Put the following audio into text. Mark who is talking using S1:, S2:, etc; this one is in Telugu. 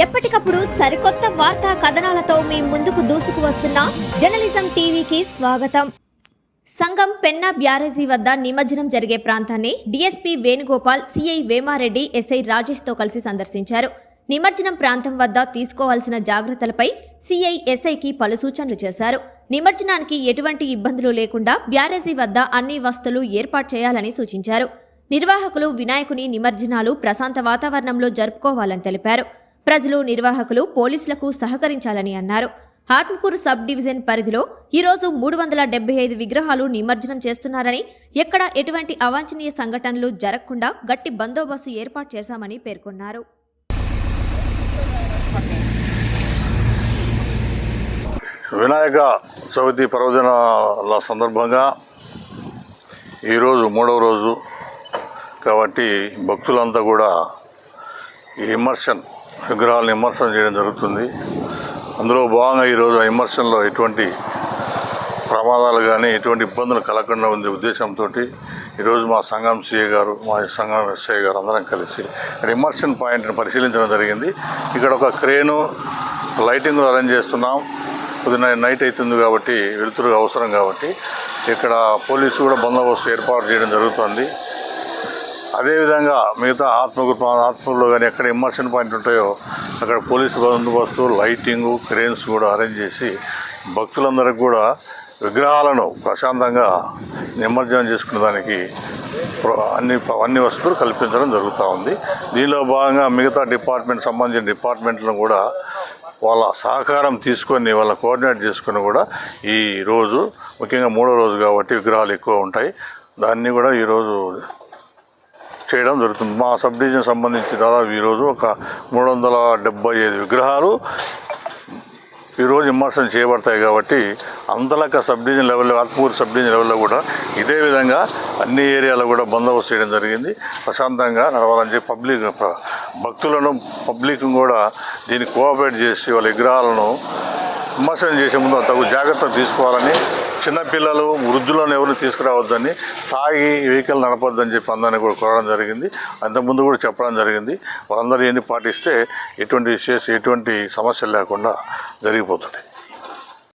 S1: ఎప్పటికప్పుడు సరికొత్త వార్తా కథనాలతో మీ ముందుకు దూసుకు వస్తున్న జర్నలిజం టీవీకి స్వాగతం. సంఘం పెన్నా బ్యారేజీ వద్ద నిమజ్జనం జరిగే ప్రాంతాన్ని DSP Venugopal CI Vemareddy SI రాజేష్తో కలిసి సందర్శించారు. నిమజ్జనం ప్రాంతం వద్ద తీసుకోవాల్సిన జాగ్రత్తలపై సిఐ ఎస్ఐకి పలు సూచనలు చేశారు. నిమజ్జనానికి ఎటువంటి ఇబ్బందులు లేకుండా బ్యారేజీ వద్ద అన్ని వస్తువులు ఏర్పాటు చేయాలని సూచించారు. నిర్వాహకులు వినాయకుని నిమజ్జనాలు ప్రశాంత వాతావరణంలో జరుపుకోవాలని తెలిపారు. ప్రజలు నిర్వాహకులు పోలీసులకు సహకరించాలని అన్నారు. ఆత్మకూరు సబ్ డివిజన్ పరిధిలో ఈరోజు మూడు వందల డెబ్బై ఐదు విగ్రహాలు నిమజ్జనం చేస్తున్నారని ఎక్కడ ఎటువంటి అవాంఛనీయ సంఘటనలు జరగకుండా గట్టి బందోబస్తు ఏర్పాటు చేశామని పేర్కొన్నారు.
S2: వినాయక చవితి పర్వదినాల సందర్భంగా ఈరోజు మూడవ రోజు కాబట్టి భక్తులంతా కూడా ఈ ఇమర్షన్ విగ్రహాలను విమర్శనం చేయడం జరుగుతుంది. అందులో భాగంగా ఈరోజు ఆ ఇమర్షన్లో ఎటువంటి ప్రమాదాలు కానీ ఎటువంటి ఇబ్బందులు కలగకుండా ఉంది ఉద్దేశంతో ఈరోజు మా సంఘం సీఏ గారు మా సంఘం ఎస్ఐ గారు అందరం కలిసి ఇక్కడ ఇమర్షన్ పాయింట్ని పరిశీలించడం జరిగింది. ఇక్కడ ఒక క్రేను లైటింగ్ అరేంజ్ చేస్తున్నాం. పొద్దున నైట్ అవుతుంది కాబట్టి వెలుతురు అవసరం కాబట్టి ఇక్కడ పోలీసు కూడా బందోబస్తు ఏర్పాటు చేయడం జరుగుతుంది. అదేవిధంగా మిగతా ఆత్మగురు ఆత్మలో కానీ ఎక్కడ ఇమర్షన్ పాయింట్ ఉంటాయో అక్కడ పోలీసు బందోబస్తు లైటింగు క్రేన్స్ కూడా అరేంజ్ చేసి భక్తులందరికి కూడా విగ్రహాలను ప్రశాంతంగా నిమజ్జనం చేసుకునే దానికి అన్ని అన్ని వసతులు కల్పించడం జరుగుతూ ఉంది. దీనిలో భాగంగా మిగతా డిపార్ట్మెంట్ సంబంధించిన డిపార్ట్మెంట్లను కూడా వాళ్ళ సహకారం తీసుకొని వాళ్ళ కోఆర్డినేట్ చేసుకొని కూడా ఈ రోజు ముఖ్యంగా మూడో రోజు కాబట్టి విగ్రహాలు ఎక్కువ ఉంటాయి. దాన్ని కూడా ఈరోజు చేయడం జరుగుతుంది. మా సబ్ డివిజన్ సంబంధించి దాదాపు ఈరోజు ఒక మూడు వందల డెబ్బై ఐదు విగ్రహాలు ఈరోజు విమర్శనం చేయబడతాయి కాబట్టి అంతలక సబ్ డివిజన్ లెవెల్లో ఆత్మూరు సబ్ డివిజన్ లెవెల్లో కూడా ఇదే విధంగా అన్ని ఏరియాలో కూడా బందోబస్తు చేయడం జరిగింది. ప్రశాంతంగా నడవాలని చెప్పి పబ్లిక్ భక్తులను పబ్లిక్ కూడా దీన్ని కోఆపరేట్ చేసి వాళ్ళ విగ్రహాలను విమర్శనం చేసే ముందు తగు జాగ్రత్తలు తీసుకోవాలని చిన్నపిల్లలు వృద్ధులను ఎవరిని తీసుకురావద్దని తాగి వెహికల్ నడపొద్దని చెప్పి అందరినీ కూడా కోరడం జరిగింది. అంతకుముందు కూడా చెప్పడం జరిగింది. వాళ్ళందరూ ఎన్ని పాటిస్తే ఎటువంటి విశేష ఎటువంటి సమస్యలు లేకుండా జరిగిపోతుంది